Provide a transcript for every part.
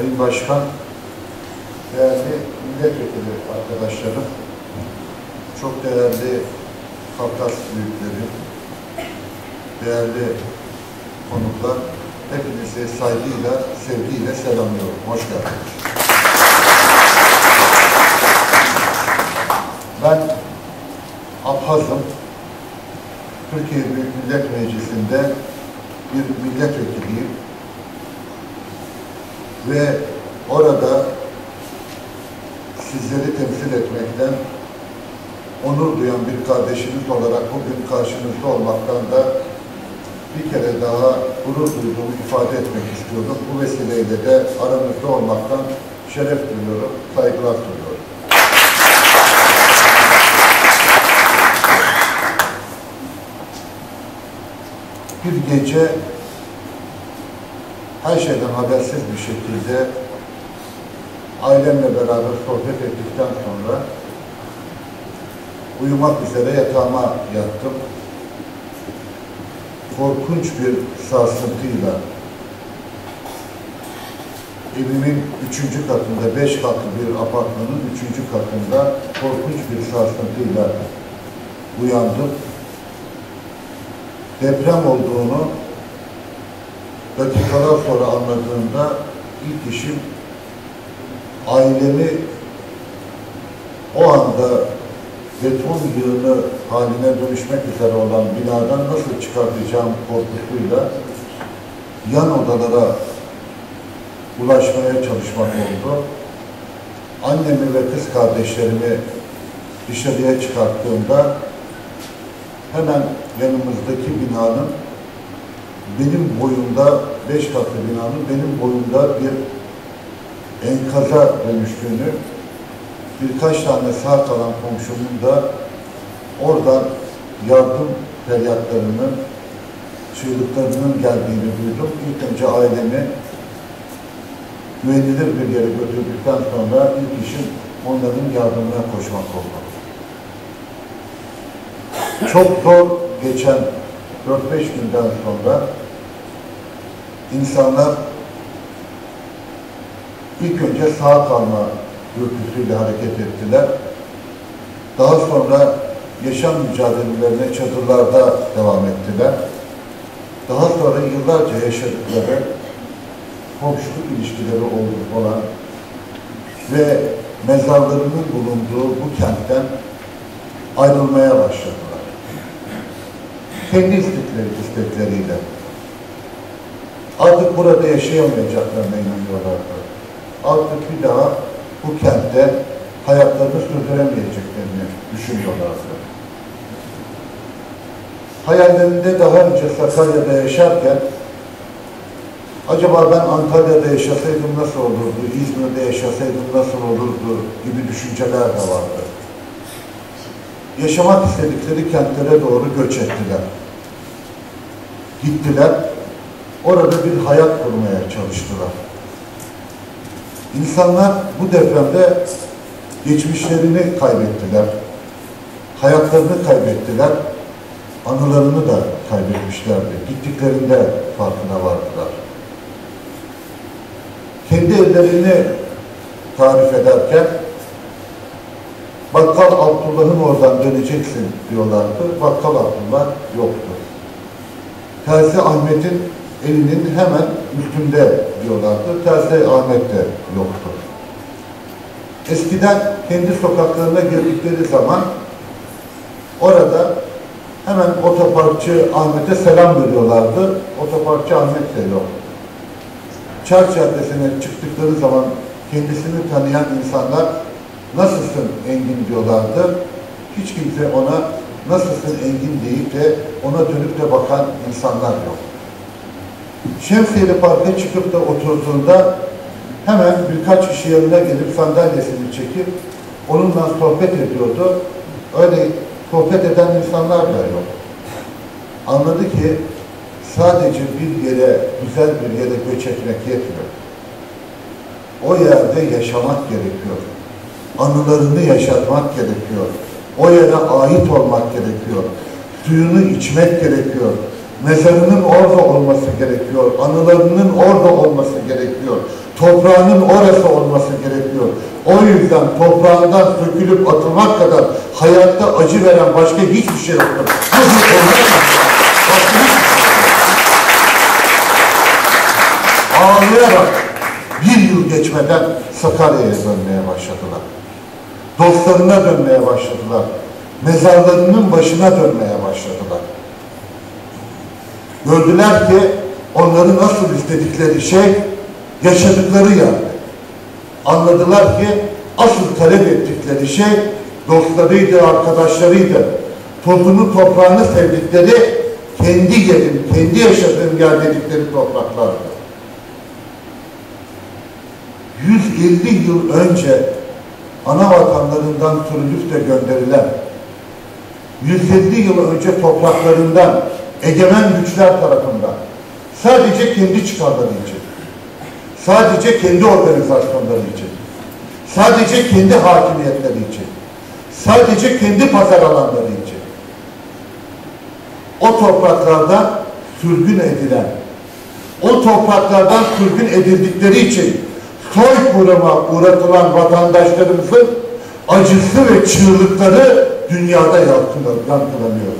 Sayın Başkan, değerli milletvekili arkadaşlarım, çok değerli Kafkas büyükleri, değerli konuklar, hepinizi saygıyla, sevgiyle selamlıyorum. Hoş geldiniz. Ben Abhaz'ım. Türkiye Büyük Millet Meclisi'nde bir milletvekiliyim. Ve orada sizleri temsil etmekten onur duyan bir kardeşiniz olarak bugün karşınızda olmaktan da bir kere daha gurur duyduğumu ifade etmek istiyorum. Bu vesileyle de aranızda olmaktan şeref duyuyorum, saygılar duyuyorum. Bir gece her şeyden habersiz bir şekilde ailemle beraber sohbet ettikten sonra uyumak üzere yatağıma yattım. Korkunç bir sarsıntıyla evimin üçüncü katında, beş katlı bir apartmanın üçüncü katında korkunç bir sarsıntıyla uyandım. Deprem olduğunu dakikalar sonra anladığımda ilk işim ailemi o anda beton yığını haline dönüşmek üzere olan binadan nasıl çıkartacağım korkusuyla yan odalara ulaşmaya çalışmak oldu. Annemi ve kız kardeşlerimi dışarıya çıkarttığımda hemen yanımızdaki binanın benim boyumda, beş katlı binanın benim boyumda bir enkaza dönüştüğünü, birkaç tane sağ kalan komşumun da oradan yardım feryatlarının, çığlıklarının geldiğini duydum. İlk önce ailemi güvenilir bir yere götürdükten sonra ilk işim onların yardımına koşmak oldu. Çok zor geçen 4-5 günden sonra insanlar ilk önce sağ kalma dürtüsüyle hareket ettiler. Daha sonra yaşam mücadelelerine çadırlarda devam ettiler. Daha sonra yıllarca yaşadıkları komşuluk ilişkileri olan ve mezarlarının bulunduğu bu kentten ayrılmaya başladılar. Kendi istekleri, istekleriyle. Artık burada yaşayamayacaklarına inanıyorlardı. Artık bir daha bu kentte hayatlarını sürdüremeyeceklerini düşünüyorlardı. Hayallerinde daha önce Sakarya'da yaşarken acaba ben Antalya'da yaşasaydım nasıl olurdu, İzmir'de yaşasaydım nasıl olurdu gibi düşünceler de vardı. Yaşamak istedikleri kentlere doğru göç ettiler. Gittiler, orada bir hayat kurmaya çalıştılar. İnsanlar bu depremde geçmişlerini kaybettiler. Hayatlarını kaybettiler. Anılarını da kaybetmişlerdi. Gittiklerinde farkına vardılar. Kendi evlerini tarif ederken Bakkal Abdullah'ın oradan döneceksin diyorlardı. Bakkal Abdullah yoktu. Terzi Ahmet'in elinin hemen üstünde diyorlardı. Terzi Ahmet de yoktu. Eskiden kendi sokaklarına girdikleri zaman orada hemen otoparkçı Ahmet'e selam veriyorlardı. Otoparkçı Ahmet de yok. Çar Caddesi'ne çıktıkları zaman kendisini tanıyan insanlar nasılsın Engin diyorlardı. Hiç kimse ona nasılsın Engin deyip de ona dönüp de bakan insanlar yok. Şemsiyeli Park'a çıkıp da oturduğunda hemen birkaç kişi yanına gelip sandalyesini çekip onunla sohbet ediyordu. Öyle sohbet eden insanlar da yok. Anladı ki sadece bir yere, güzel bir yere göç etmek yetmiyor. O yerde yaşamak gerekiyor. Anılarını yaşatmak gerekiyor. O yere ait olmak gerekiyor. Suyunu içmek gerekiyor. Mezarının orada olması gerekiyor. Anılarının orada olması gerekiyor. toprağının orası olması gerekiyor. O yüzden toprağından sökülüp atılmak kadar hayatta acı veren başka hiçbir şey yoktur. Ağlayarak bir yıl geçmeden Sakarya'ya dönmeye başladılar. Dostlarına dönmeye başladılar. Mezarlarının başına dönmeye başladılar. Gördüler ki onların asıl istedikleri şey yaşadıkları yerde. Anladılar ki asıl talep ettikleri şey dostlarıydı, arkadaşlarıydı. Tozunu, toprağını sevdikleri kendi yerim, kendi yaşadığım yer dedikleri topraklardı. 150 yıl önce ana vatanlarından türlük de gönderilen 150 yıl önce topraklarından egemen güçler tarafından sadece kendi çıkarları için sadece kendi organizasyonları için sadece kendi hakimiyetleri için sadece kendi pazar alanları için o topraklardan sürgün edilen o topraklardan sürgün edildikleri için soykırıma uğratılan vatandaşlarımızın acısı ve çığlıkları dünyada yankılanıyor.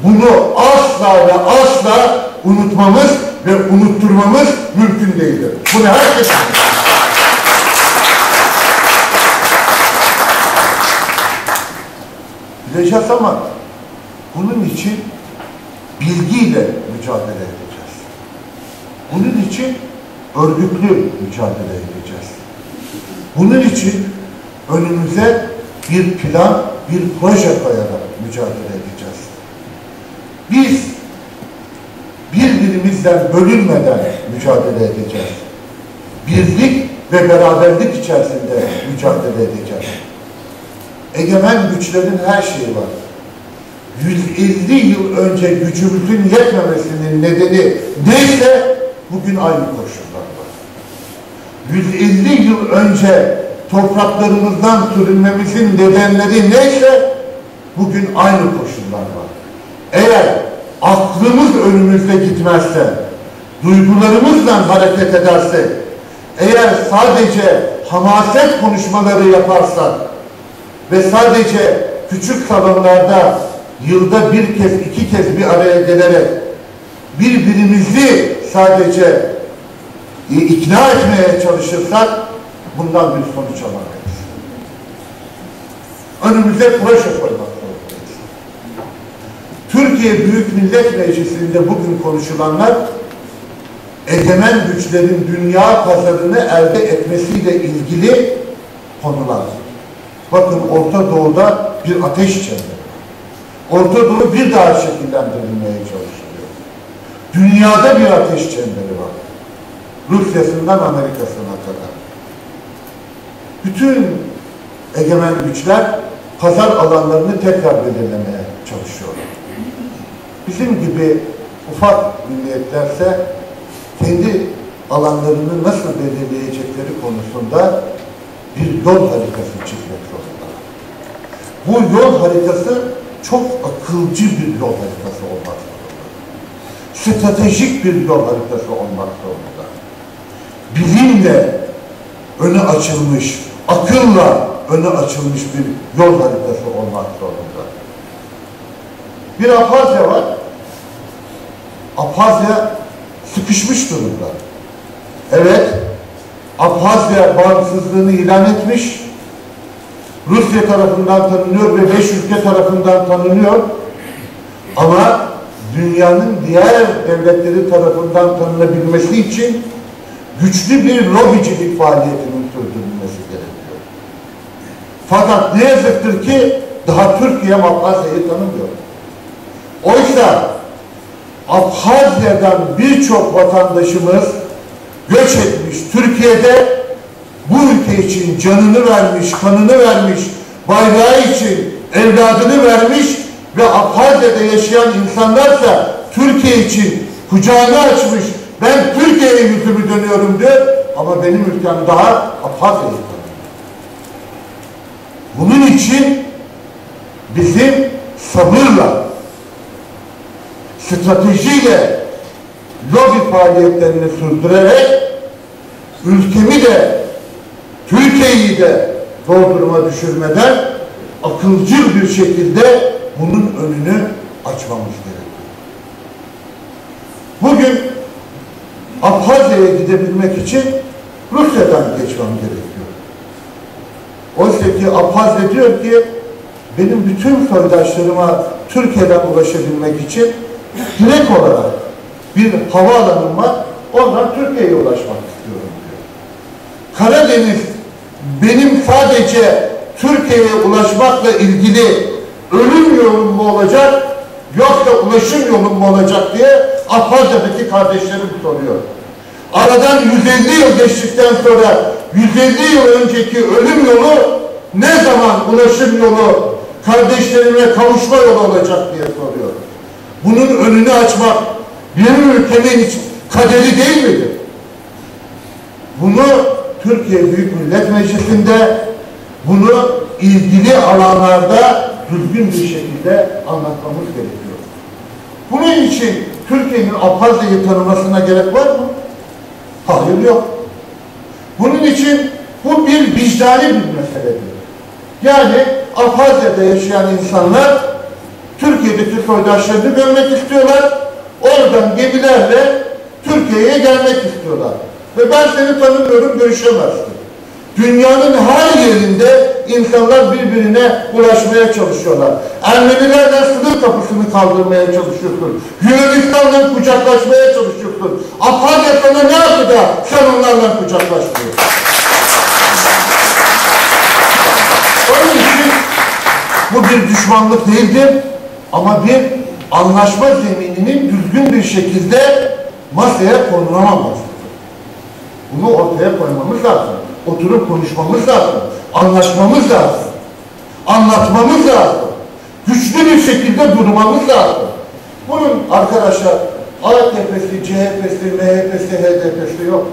Bunu asla ve asla unutmamız ve unutturmamız mümkün değildir. Bunu herkes bileceğiz ama bunun için bilgiyle mücadele edeceğiz. Bunun için örgütlü mücadele edeceğiz. Bunun için önümüze bir plan, bir proje koyarak mücadele edeceğiz. Biz birbirimizden bölünmeden mücadele edeceğiz. Birlik ve beraberlik içerisinde mücadele edeceğiz. Egemen güçlerin her şeyi var. 150 yıl önce gücümüzün yetmemesinin nedeni neyse bugün aynı var. 150 yıl önce topraklarımızdan sürünmemizin nedenleri neyse bugün aynı koşullar var. Eğer aklımız önümüzde gitmezse, duygularımızla hareket edersek, eğer sadece hamaset konuşmaları yaparsak ve sadece küçük salonlarda yılda bir kez, iki kez bir araya gelerek birbirimizi sadece ikna etmeye çalışırsak bundan bir sonuç alamayız. Önümüze proje koymak zorundayız. Türkiye Büyük Millet Meclisi'nde bugün konuşulanlar egemen güçlerin dünya pazarını elde etmesiyle ilgili konular. Bakın Orta Doğu'da bir ateş çemberi. Orta Doğu bir daha şekillendirilmeye çalışılıyor. Dünyada bir ateş çemberi var. Rusya'sından Amerika'sına kadar. Bütün egemen güçler pazar alanlarını tekrar belirlemeye çalışıyorlar. Bizim gibi ufak milliyetlerse kendi alanlarını nasıl belirleyecekleri konusunda bir yol haritası çizmek zorundalar. Bu yol haritası çok akılcı bir yol haritası olmak zorunda. Stratejik bir yol haritası olmak zorunda. Bilimle önü açılmış, akılla önü açılmış bir yol haritası olmak zorunda. Bir Apazya var. Apazya sıkışmış durumda. Evet, Abhazya bağımsızlığını ilan etmiş. Rusya tarafından tanınıyor ve beş ülke tarafından tanınıyor. Ama dünyanın diğer devletleri tarafından tanınabilmesi için güçlü bir lobicilik faaliyetinin sürdürülmesi gerekiyor. Fakat ne yazıktır ki daha Türkiye Abhazya'yı tanımıyor. Oysa Abhazya'dan birçok vatandaşımız göç etmiş Türkiye'de bu ülke için canını vermiş, kanını vermiş, bayrağı için evladını vermiş ve Abhazya'da yaşayan insanlarsa Türkiye için kucağını açmış. Ben Türkiye'ye yüzümü dönüyorum diyor ama benim ülkem daha Abhazya'yı. Bunun için bizim sabırla, stratejiyle lobi faaliyetlerini sürdürerek ülkemi de Türkiye'yi de dolduruma düşürmeden akılcıl bir şekilde bunun önünü açmamız gerekiyor. Bugün Abhazya'ya gidebilmek için Rusya'dan geçmem gerekiyor. Oysa ki Abhazya diyor ki benim bütün soydaşlarıma Türkiye'den ulaşabilmek için direkt olarak bir havaalanım var. Oradan Türkiye'ye ulaşmak istiyorum diyor. Karadeniz benim sadece Türkiye'ye ulaşmakla ilgili ölüm yolum mu olacak yoksa ulaşım yolum mu olacak diye Abhazya'daki kardeşlerim soruyor. Aradan 150 yıl geçtikten sonra 150 yıl önceki ölüm yolu ne zaman ulaşım yolu kardeşlerime kavuşma yolu olacak diye soruyor. Bunun önünü açmak bir ülkenin kaderi değil midir? Bunu Türkiye Büyük Millet Meclisi'nde bunu ilgili alanlarda düzgün bir şekilde anlatmamız gerekiyor. Bunun için Türkiye'nin Abhazya'yı tanımasına gerek var mı? Hayır yok. Bunun için bu bir vicdani bir meseledir. Yani Abhazya'da yaşayan insanlar Türkiye'deki soydaşlarını görmek istiyorlar. Oradan gemilerle Türkiye'ye gelmek istiyorlar. Ve ben seni tanımıyorum, görüşemezsin. Dünyanın her yerinde insanlar birbirine ulaşmaya çalışıyorlar. Ermenilerle sınır kapısını kaldırmaya çalışıyorsun. Yunanistan'la kucaklaşmaya çalışıyorsun. Abhazya sana ne yaptı da sen onlarla kucaklaşmıyorsun? Onun için bu bir düşmanlık değildir ama bir anlaşma zemininin düzgün bir şekilde masaya konulamaması. Bunu ortaya koymamız lazım. Oturup konuşmamız lazım. Anlaşmamız lazım. Anlatmamız lazım. Güçlü bir şekilde durmamız lazım. Bunun arkadaşlar AKP'si, CHP'si, MHP'si, HDP'si yok.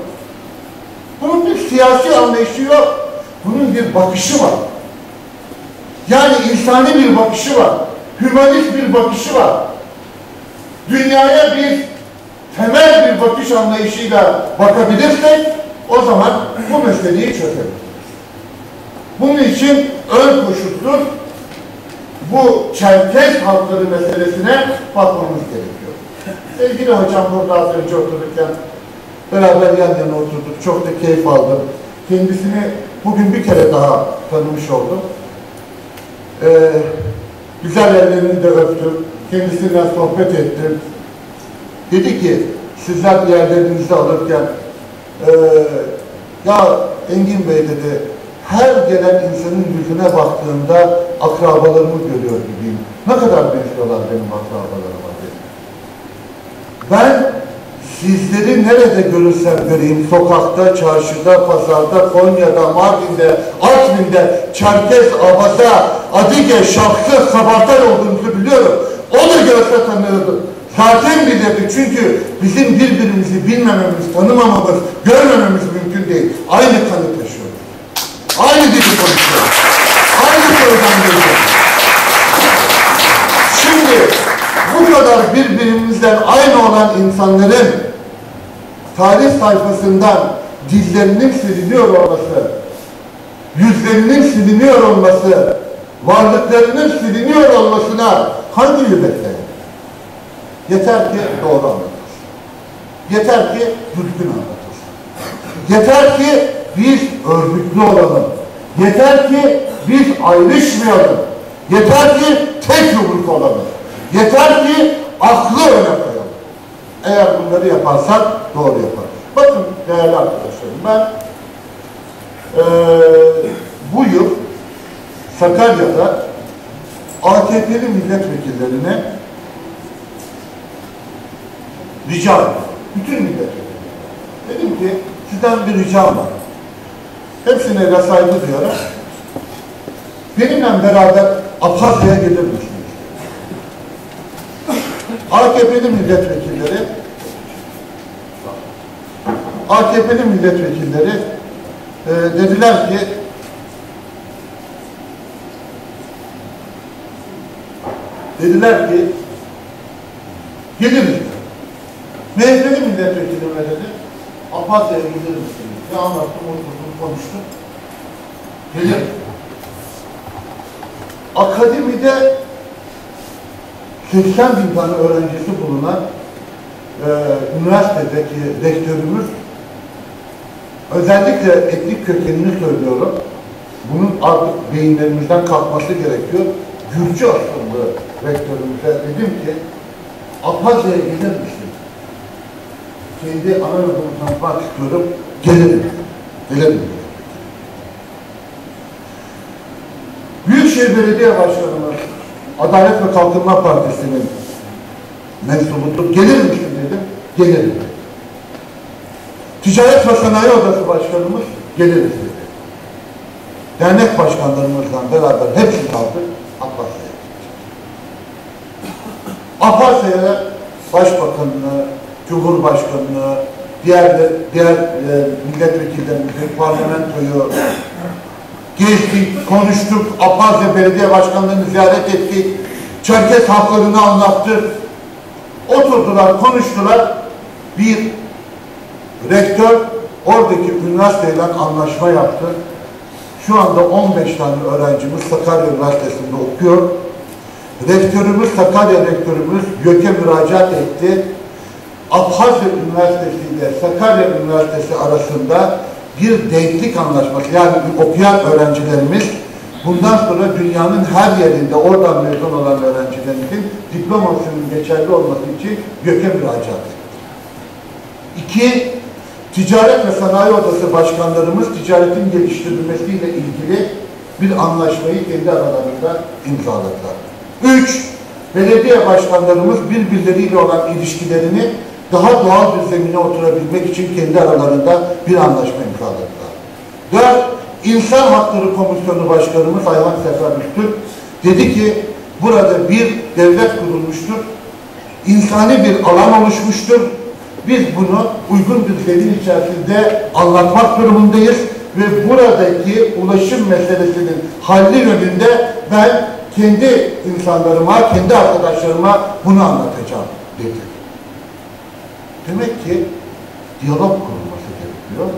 Bunun bir siyasi anlayışı yok. Bunun bir bakışı var. Yani insani bir bakışı var. Hümanist bir bakışı var. Dünyaya bir temel bir bakış anlayışıyla bakabilirsek o zaman bu meseleyi çözeriz. Bunun için ön koşulsuz bu Çerkez halkları meselesine bakmamız gerekiyor. Sevgili hocam burada az önce otururken beraber yan yana oturduk. Çok da keyif aldım. Kendisini bugün bir kere daha tanımış oldum. Ee, güzel ellerini de öptüm. Kendisiyle sohbet ettim. Dedi ki sizler yerlerinizi alırken e, ya Engin Bey dedi her gelen insanın yüzüne baktığımda akrabalarımı görüyor gibiyim. Ne kadar benziyorlar benim akrabalarıma dedi. Ben sizleri nerede görürsem göreyim, sokakta, çarşıda, pazarda, Konya'da, Mardin'de, Artvin'de, Çerkez, Abaza, Adige, Şapsı, Sabahtay olduğunuzu biliyorum. Onu görse tanırdım. Zaten bilirdik çünkü bizim birbirimizi bilmememiz, tanımamamız, görmememiz mümkün değil. Aynı kanı taşıyoruz. Aynı dili konuşuyoruz. Aynı sorudan geliyoruz. Şimdi bu kadar birbirimizden aynı olan insanların tarih sayfasından dillerinin siliniyor olması, yüzlerinin siliniyor olması, varlıklarının siliniyor olmasına hangi yürekler? Yeter ki doğru anlatır. Yeter ki düzgün anlatır. Yeter ki biz örgütlü olalım. Yeter ki biz ayrışmayalım. Yeter ki tek yumruk olalım. Yeter ki aklı öne koyalım. Eğer bunları yaparsak doğru yaparız. Bakın değerli arkadaşlarım ben ee, bu yıl Sakarya'da AKP'li milletvekillerine rica ettim. Bütün milletvekillerine. Dedim ki sizden bir ricam var. Hepsine de saygı duyuyorum. Benimle beraber Abhazya'ya gelir misiniz? AKP'li milletvekilleri AKP'li milletvekilleri e, dediler ki dediler ki geliriz. MHP'li milletvekili ne dedi? Apazya'ya gelir misiniz? Ne anlattım, oturdum, konuştum. Gelir. Akademide 80 bin tane öğrencisi bulunan e, üniversitedeki rektörümüz özellikle etnik kökenini söylüyorum. Bunun artık beyinlerimizden kalkması gerekiyor. Gürcü asıllı rektörümüze dedim ki Apazya'ya gelir misin? Kendi ana yurdumu tanıtmak istiyorum. Gelirim. Gelirim. Büyükşehir Belediye Başkanımız Adalet ve Kalkınma Partisi'nin mensubudur. Gelir misin dedim. Gelirim. Ticaret ve Sanayi Odası Başkanımız geliriz dedi. Dernek başkanlarımızla beraber hepsi kaldık Abbasya. Abbasya Başbakanlığı, Cumhurbaşkanlığı, diğer diğer e, milletvekillerimizi, parlamentoyu gezdik, konuştuk, Apazya Belediye Başkanlığı'nı ziyaret ettik, Çerkes haklarını anlattık. Oturdular, konuştular. Bir rektör oradaki üniversiteyle anlaşma yaptı. Şu anda 15 tane öğrencimiz Sakarya Üniversitesi'nde okuyor. Rektörümüz, Sakarya rektörümüz YÖK'e müracaat etti. Abhazya Üniversitesi ile Sakarya Üniversitesi arasında bir denklik anlaşması yani okuyan öğrencilerimiz bundan sonra dünyanın her yerinde oradan mezun olan öğrencilerimizin diplomasının geçerli olması için YÖK'e müracaat. İki, Ticaret ve Sanayi Odası başkanlarımız ticaretin geliştirilmesiyle ilgili bir anlaşmayı kendi aralarında imzaladılar. Üç, belediye başkanlarımız birbirleriyle olan ilişkilerini daha doğal bir zemine oturabilmek için kendi aralarında bir anlaşma imzaladılar. Dört, İnsan Hakları Komisyonu Başkanımız Ayhan Sefer Üstün dedi ki burada bir devlet kurulmuştur, insani bir alan oluşmuştur, biz bunu uygun bir zemin içerisinde anlatmak durumundayız ve buradaki ulaşım meselesinin halli yönünde ben kendi insanlarıma, kendi arkadaşlarıma bunu anlatacağım dedi. Demek ki diyalog kurulması gerekiyor.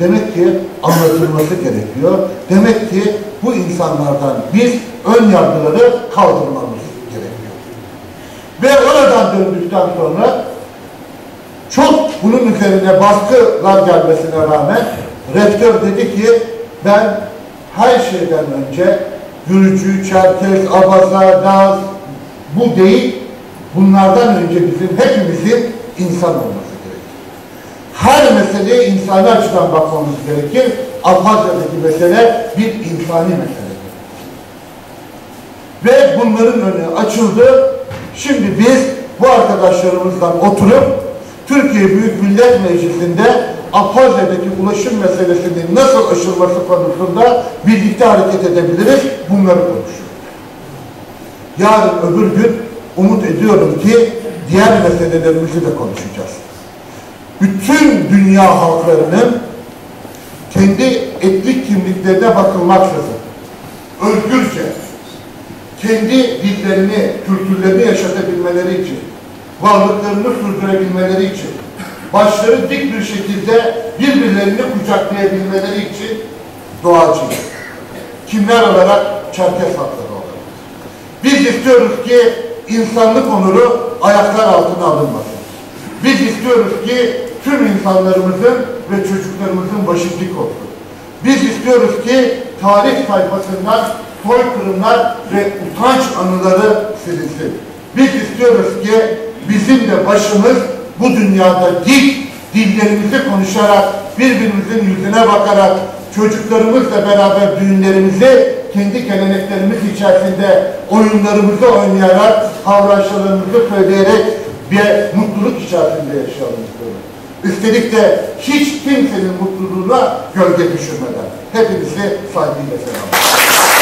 Demek ki anlatılması gerekiyor. Demek ki bu insanlardan biz ön yargıları kaldırmamız gerekiyor. Ve oradan döndükten sonra çok bunun üzerine baskılar gelmesine rağmen rektör dedi ki ben her şeyden önce Gürcü, Çerkez, Abaza, Daz bu değil bunlardan önce bizim hepimizin insan olması gerekir. Her meseleye insani açıdan bakmamız gerekir. Abhazya'daki mesele bir insani meseledir. Ve bunların önü açıldı. Şimdi biz bu arkadaşlarımızla oturup Türkiye Büyük Millet Meclisi'nde Abhazya'daki ulaşım meselesinin nasıl aşılması konusunda birlikte hareket edebiliriz. Bunları konuşuyoruz. Yarın öbür gün umut ediyorum ki diğer meselelerimizi de konuşacağız. Bütün dünya halklarının kendi etnik kimliklerine bakılmaksızın özgürce kendi dillerini, kültürlerini yaşatabilmeleri için, varlıklarını sürdürebilmeleri için, başları dik bir şekilde birbirlerini kucaklayabilmeleri için doğacıyız. Kimler olarak? Çerkes halkları olarak. Biz istiyoruz ki insanlık onuru ayaklar altına alınmasın. Biz istiyoruz ki tüm insanlarımızın ve çocuklarımızın başı dik olsun. Biz istiyoruz ki tarih sayfasından soykırımlar ve utanç anıları silinsin. Biz istiyoruz ki bizim de başımız bu dünyada dik, dillerimizi konuşarak, birbirimizin yüzüne bakarak, çocuklarımızla beraber düğünlerimizi kendi geleneklerimiz içerisinde oyunlarımızı oynayarak, havraşlarımızı söyleyerek bir mutluluk içerisinde yaşayalım istiyoruz. Üstelik de hiç kimsenin mutluluğuna gölge düşürmeden. Hepinizi saygıyla selamlıyorum.